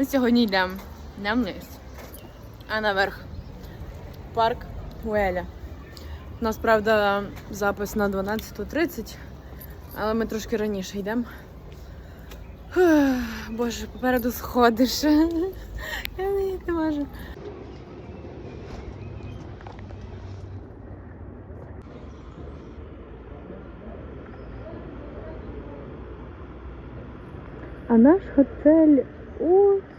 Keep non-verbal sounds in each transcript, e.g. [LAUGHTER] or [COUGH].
Ми сьогодні йдемо не вниз, а наверх. Парк Уеля. У нас, правда, запис на 12.30, але ми трошки раніше йдемо. Боже, попереду сходиш. [LAUGHS] Я не, можу. А наш готель ось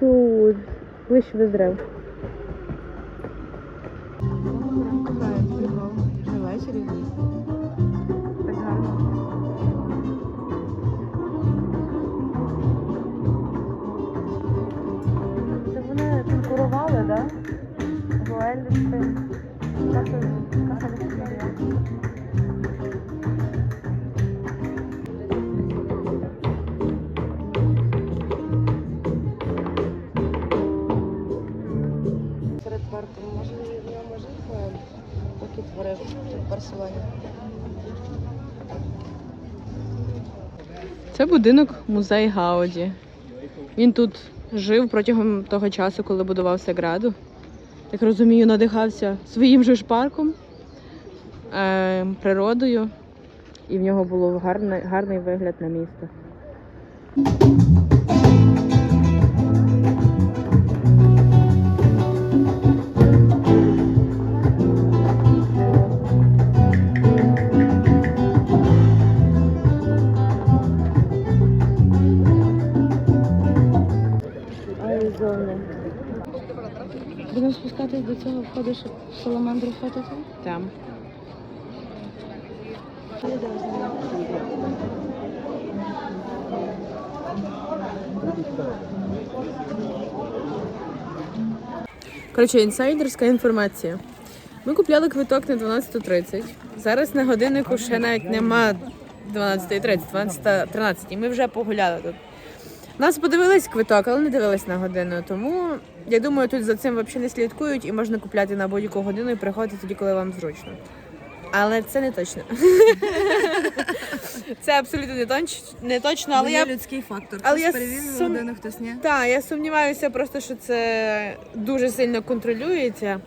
тут, ближче до Це будинок музей Гауді. Він тут жив протягом того часу, коли будувався граду. Так розумію, надихався своїм же ж парком, е, природою, і в нього був гарний, гарний вигляд на місто. Будемо спускатись до цього входу, щоб саламандру фотити. Там. Коротше, інсайдерська інформація. Ми купляли квиток на 12.30. Зараз на годиннику ще навіть нема 12.30, 12.13. І ми вже погуляли тут. Нас подивились квиток, але не дивились на годину. Тому я думаю, тут за цим взагалі не слідкують і можна купляти на будь-яку годину і приходити тоді, коли вам зручно. Але це не точно. [LAUGHS] Це абсолютно не точ- не точно, але я людський фактор. але Хтось я перевірив сум- годину, хтось ні. так, я сумніваюся просто, що це дуже сильно контролюється.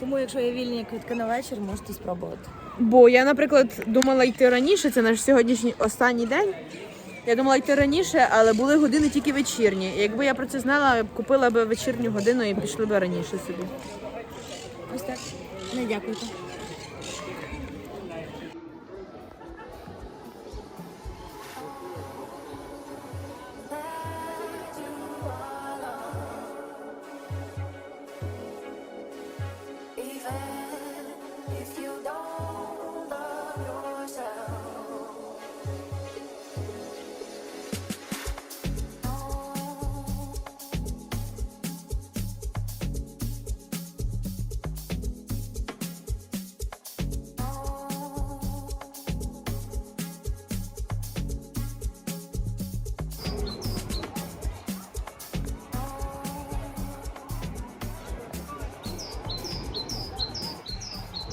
Тому, якщо є вільні квитки на вечір, можете спробувати. Бо я, наприклад, думала йти раніше, це наш сьогоднішній останній день. Я думала йти раніше, але були години тільки вечірні. Якби я про це знала, я б купила б вечірню годину і пішли б раніше собі. Ось так. Не дякуйте. Even if you don't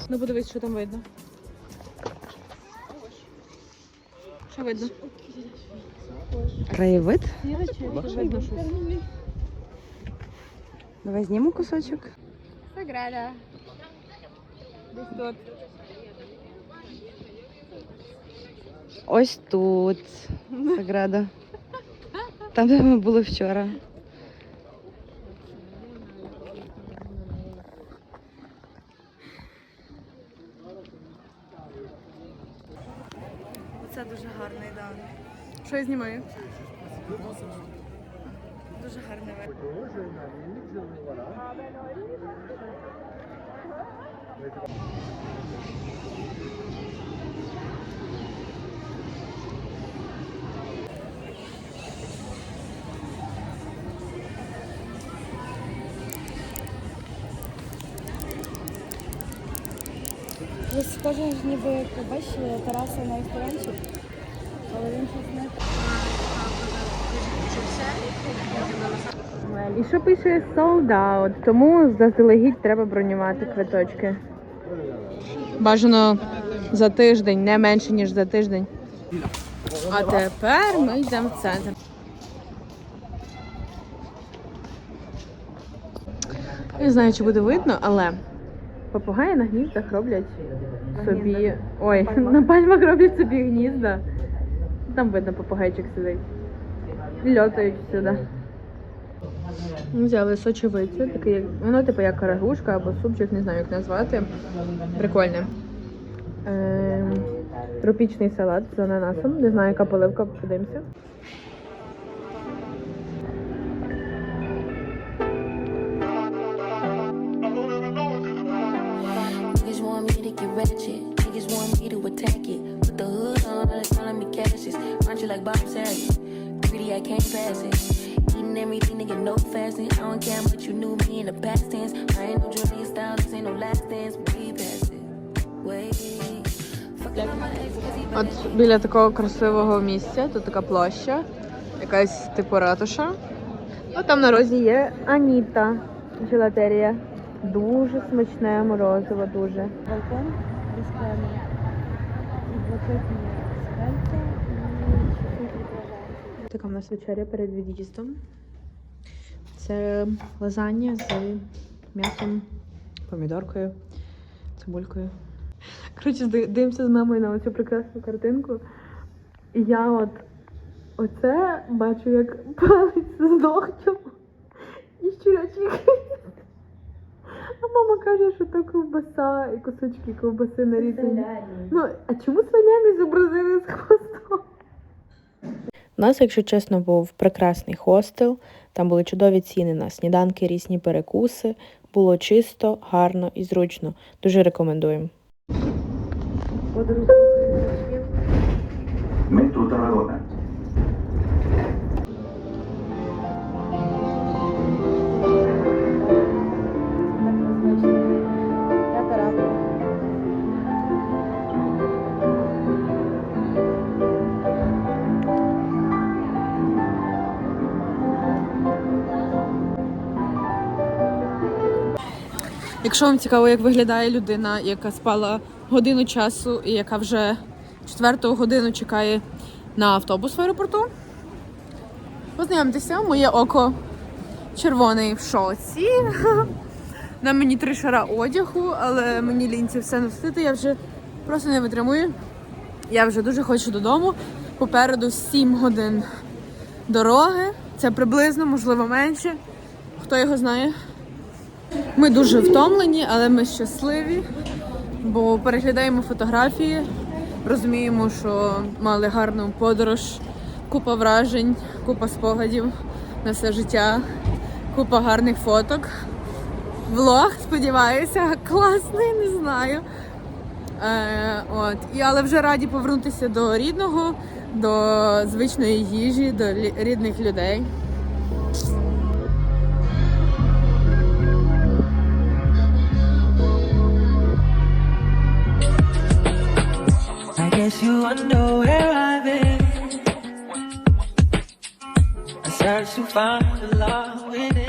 Ну подивись, що там видно. Що видно? Краєвид. Видно щось. Давай зніму кусочок. Саграда. Десь тут. Ось тут. Саграда. Там, де ми були вчора. Що я знімаю? Дуже гарний вид. Ось схоже, ніби як бачиш, тераса на І що пише sold out, тому заздалегідь треба бронювати квиточки. Бажано за тиждень, не менше, ніж за тиждень. А тепер ми йдемо в центр. Не знаю, чи буде видно, але попугаї на гніздах роблять собі. Ой, [LAUGHS] на пальмах роблять собі гнізда. Там видно, попугайчик сидить. Льотають сюди. Взяли сочевицю, як- воно типу як карагушка або супчик, не знаю, як назвати. Прикольне. Ем, тропічний салат з ананасом. Не знаю, яка поливка, подивимося. Niggas want me to get ratchet. Niggas want me to attack it. Cassius. Like Bob Saget? Greedy, I can't pass it. Eating everything, nigga, no fasting. I don't care how much you knew me in the past tense. I ain't no Julia Styles, this ain't no last dance. Way past it. Way. От біля такого красивого місця, тут така площа, якась типу ратуша. От там на розі є Аніта желатерія. Дуже смачне морозиво, дуже. Балкон без. І блакитні відражається. Така в нас вечеря перед від'їздом. Це лазанья з м'ясом, помідоркою, цибулькою. Коротше, дивимося з мамою на оцю прекрасну картинку. І я от оце бачу, як палець з ногтем і щурячий. А мама каже, що то ковбаса і кусочки ковбаси нарізані. Ну, а чому свинями зобразили? У нас, якщо чесно, був прекрасний хостел. Там були чудові ціни на сніданки, різні перекуси. Було чисто, гарно і зручно. Дуже рекомендуємо. Якщо вам цікаво, як виглядає людина, яка спала годину часу і яка вже четверту годину чекає на автобус в аеропорту, познайомтеся, моє око червоний в шоці. [LAUGHS] На мені три шара одягу, але мені лінці все носити. Я вже просто не витримую. Я вже дуже хочу додому. Попереду 7 годин дороги. Це приблизно, можливо, менше. Хто його знає. Ми дуже втомлені, але ми щасливі, бо переглядаємо фотографії, розуміємо, що мали гарну подорож, купа вражень, купа спогадів на все життя, купа гарних фоток. Влог, сподіваюся, класний, не знаю. Е, от. І, але вже раді повернутися до рідного, до звичної їжі, до рідних людей. I guess you wonder where I've been. I search to find the love within.